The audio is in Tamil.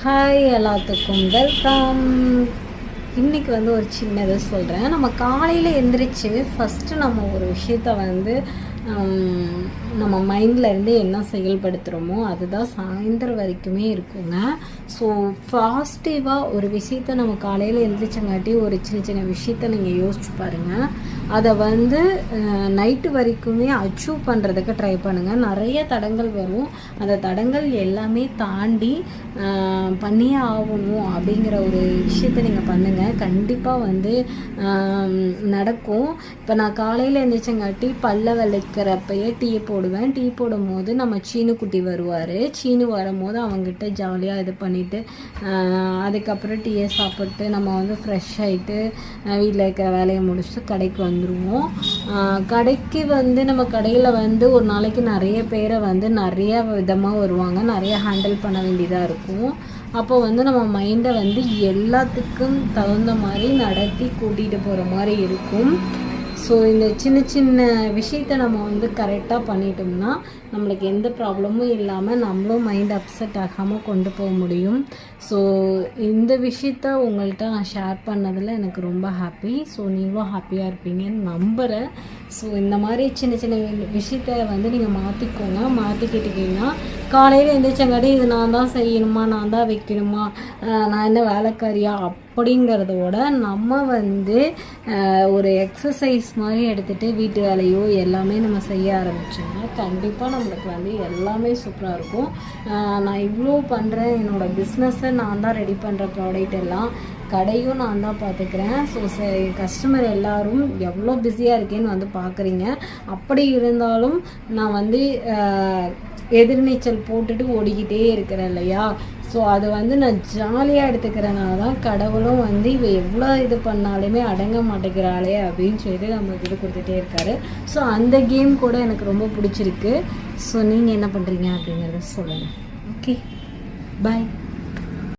ஹாய் எல்லாத்துக்கும் வெல்கம் இன்னைக்கு வந்து ஒரு சின்னது சொல்கிறேன் நம்ம காலையில் எந்திரிச்சு ஃபஸ்ட்டு நம்ம ஒரு விஷயத்த வந்து நம்ம மைண்டில் இருந்து என்ன செயல்படுத்துகிறோமோ அதுதான் சாயந்தரம் வரைக்குமே இருக்குங்க. ஸோ பாசிட்டிவாக ஒரு விஷயத்த நம்ம காலையில் எழுந்திரிச்சங்காட்டி ஒரு சின்ன சின்ன விஷயத்த நீங்கள் யோசிச்சு பாருங்கள் அதை வந்து நைட்டு வரைக்குமே அச்சீவ் பண்ணுறதுக்கு ட்ரை பண்ணுங்கள் நிறைய தடங்கள் வரும். அந்த தடங்கள் எல்லாமே தாண்டி பண்ணியே ஆகணும் அப்படிங்கிற ஒரு விஷயத்த நீங்கள் பண்ணுங்கள் கண்டிப்பாக வந்து நடக்கும். இப்போ நான் காலையில் எழுந்திரிச்சங்காட்டி பல்ல இருக்கிறப்பயே டீ போடுவேன். டீ போடும் போது நம்ம சீனு குட்டி வருவார். சீனு வரும்போது அவங்ககிட்ட ஜாலியாக இது பண்ணிவிட்டு அதுக்கப்புறம் டீயை சாப்பிட்டு நம்ம வந்து ஃப்ரெஷ் ஆகிட்டு வீட்டில் இருக்கிற வேலையை முடிச்சுட்டு கடைக்கு வந்துடுவோம் கடைக்கு வந்து நம்ம கடையில் வந்து ஒரு நாளைக்கு நிறைய பேரை வந்து நிறைய விதமாக வருவாங்க. நிறைய ஹேண்டில் பண்ண வேண்டியதாக இருக்கும். அப்போ வந்து நம்ம மைண்டை வந்து எல்லாத்துக்கும் தகுந்த மாதிரி நடத்தி கூட்டிகிட்டு போகிற மாதிரி இருக்கும். ஸோ இந்த சின்ன சின்ன விஷயத்த நம்ம வந்து கரெக்டாக பண்ணிட்டோம்னா நம்மளுக்கு எந்த ப்ராப்ளமும் இல்லாமல் நம்மளும் மைண்ட் அப்செட் ஆகாமல் கொண்டு போக முடியும். ஸோ இந்த விஷயத்த உங்கள்கிட்ட நான் ஷேர் பண்ணதில் எனக்கு ரொம்ப ஹாப்பி ஸோ நீங்களும் ஹாப்பியாக இருப்பீங்கன்னு நம்புகிறேன் ஸோ இந்த மாதிரி சின்ன சின்ன விஷயத்த வந்து நீங்கள் மாற்றிக்கோங்க மாற்றிக்கிட்டீங்கன்னா காலையில் எந்திரிச்சங்காட்டி இது நான் தான் செய்யணுமா நான் தான் வைக்கணுமா நான் என்ன வேலைக்காரியா அப்படிங்கிறதோட நம்ம வந்து ஒரு எக்ஸசைஸ் மாதிரி எடுத்துகிட்டு வீட்டு வேலையோ எல்லாமே நம்ம செய்ய ஆரம்பிச்சோம்னா கண்டிப்பாக நம்மளுக்கு வந்து எல்லாமே சூப்பராக இருக்கும். நான் இவ்வளோ பண்ணுறேன் என்னோடய பிஸ்னஸை நான் தான் ரெடி பண்ணுற ப்ராடக்ட் எல்லாம். கடையும் நான் தான் பார்த்துக்கிறேன். ஸோ கஸ்டமர் எல்லாரும் எவ்வளோ பிஸியாக இருக்கேன்னு வந்து பார்க்குறீங்க. அப்படி இருந்தாலும் நான் வந்து எதிர்நீச்சல் போட்டுட்டு ஓடிக்கிட்டே இருக்கிறேன் இல்லையா? ஸோ அது வந்து நான் ஜாலியாக எடுத்துக்கிறனால தான் கடவுளும் வந்து இவ எவ்வளோ இது பண்ணாலுமே அடங்க மாட்டேங்கிறாளே அப்படின்னு சொல்லிட்டு நம்மளுக்கு இது கொடுத்துட்டே இருக்காரு. ஸோ அந்த கேம் கூட எனக்கு ரொம்ப பிடிச்சிருக்கு. ஸோ நீங்கள் என்ன பண்ணுறீங்க அப்படிங்கிறத சொல்லுங்கள் ஓகே பாய்